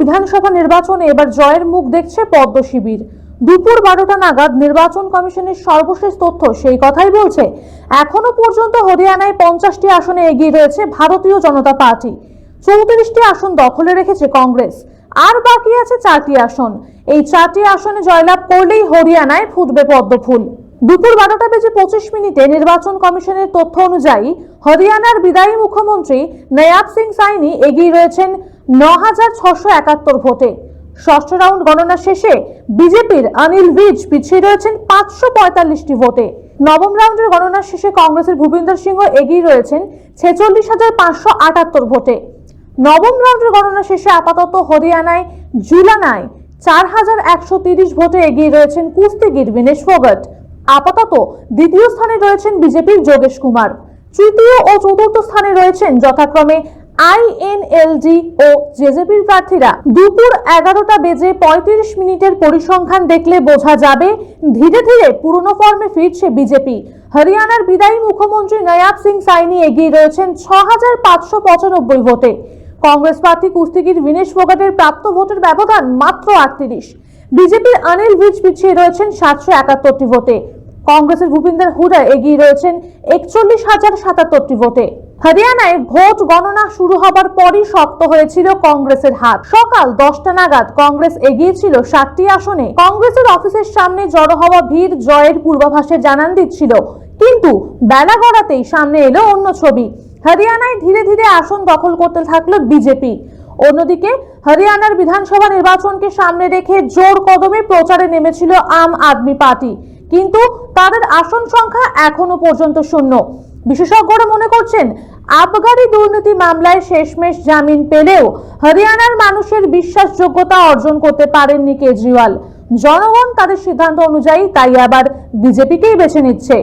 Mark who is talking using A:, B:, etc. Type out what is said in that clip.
A: বিধানসভা নির্বাচনে এবার জয়ের মুখ দেখছে পদ্ম শিবির। দুপুর বারোটা নাগাদ নির্বাচন কমিশনের সর্বশেষ তথ্য সেই কথাই বলছে। এখনও পর্যন্ত হরিয়ানায় পঞ্চাশটি আসনে এগিয়ে রয়েছে ভারতীয় জনতা পার্টি। চৌত্রিশটি আসন দখলে রেখেছে কংগ্রেস। আর বাকি আছে চারটি আসন। এই চারটি আসনে জয়লাভ করলেই হরিয়ানায় ফুটবে পদ্ম ফুল। দুপুর বারোটা বেজে পঁচিশ মিনিটে নির্বাচন কমিশনের তথ্য অনুযায়ী হরিয়ানার বিদায়ী মুখ্যমন্ত্রী নয়াব সিং সাইনি এগিয়ে রয়েছেন ন হাজার ছশো একাত্তর ভোটে। ষষ্ঠ রাউন্ড গণনা শেষে বিজেপির অনিল ভিজ পিছিয়ে রয়েছেন পাঁচশো পঁয়তাল্লিশটি ভোটে। নবম রাউন্ডের গণনা শেষে কংগ্রেসের ভূপিন্দর সিংহ এগিয়ে রয়েছেন ছেচল্লিশ হাজার পাঁচশো আটাত্তর ভোটে। নবম রাউন্ডের গণনা শেষে আপাতত হরিয়ানায়, জুলানায় চার হাজার একশো তিরিশ ভোটে এগিয়ে রয়েছেন কুস্তিগির বিনেশ ফোগট আপাতত দ্বিতীয় স্থানে রয়েছেন বিজেপির যোগেশ কুমার। তৃতীয় ও চতুর্থ স্থানে রয়েছেন যথাক্রমে আইএনএলডি ও জেজেপির প্রার্থীরা দুপুর এগারোটা বেজে পঁয়ত্রিশ মিনিটের পরিসংখ্যান দেখলে বোঝা যাবে ধীরে ধীরে পুরনো ফর্মে ফিরছে বিজেপি। হরিয়ানার বিদায়ী মুখ্যমন্ত্রী নয়াব সিং সাইনি এগিয়ে রয়েছেন ছ পাঁচশো পঁচানব্বই ভোটে। কংগ্রেস প্রার্থী কুস্তিগির বিনেশ ফোগাটের প্রাপ্ত ভোটের ব্যবধান মাত্র আটত্রিশ। বিজেপির অনিল ভিজ পিছিয়ে রয়েছেন সাতশো একাত্তরটি ভোটে। কংগ্রেসের ভূপিন্দর হুডা এগিয়ে রয়েছেন একচল্লিশ হাজার সাতাত্তরটি ভোটে। হরিয়ানায় ভোট গণনা শুরু হবার পরই শক্ত হয়েছিল কংগ্রেসের হাত। সকাল দশটা নাগাদ কংগ্রেস এগিয়ে ছিল ষাটটি আসনে। কংগ্রেসের অফিসের সামনে জড়ো হওয়া ভিড় জয়ের পূর্বাভাসে জানান দিচ্ছিল। কিন্তু বেলা গড়াতেই সামনে এলো অন্য ছবি। হরিয়ানায় ধীরে ধীরে আসন দখল করতে থাকল বিজেপি। অন্যদিকে হরিয়ানার বিধানসভা নির্বাচনকে সামনে রেখে জোর কদমে প্রচারে নেমেছিল আম আদমি পার্টি। কিন্তু তাদের আসন সংখ্যা এখনও পর্যন্ত শূন্য। বিশেষজ্ঞরা মনে করছেন, আবগারি দুর্নীতি মামলায় শেষমেশ জামিন পেলেও হরিয়ানার মানুষের বিশ্বাসযোগ্যতা অর্জন করতে পারেননি কেজরিওয়াল। জনগণ তাদের সিদ্ধান্ত অনুযায়ী তাই আবার বিজেপিকেই বেছে নিচ্ছে।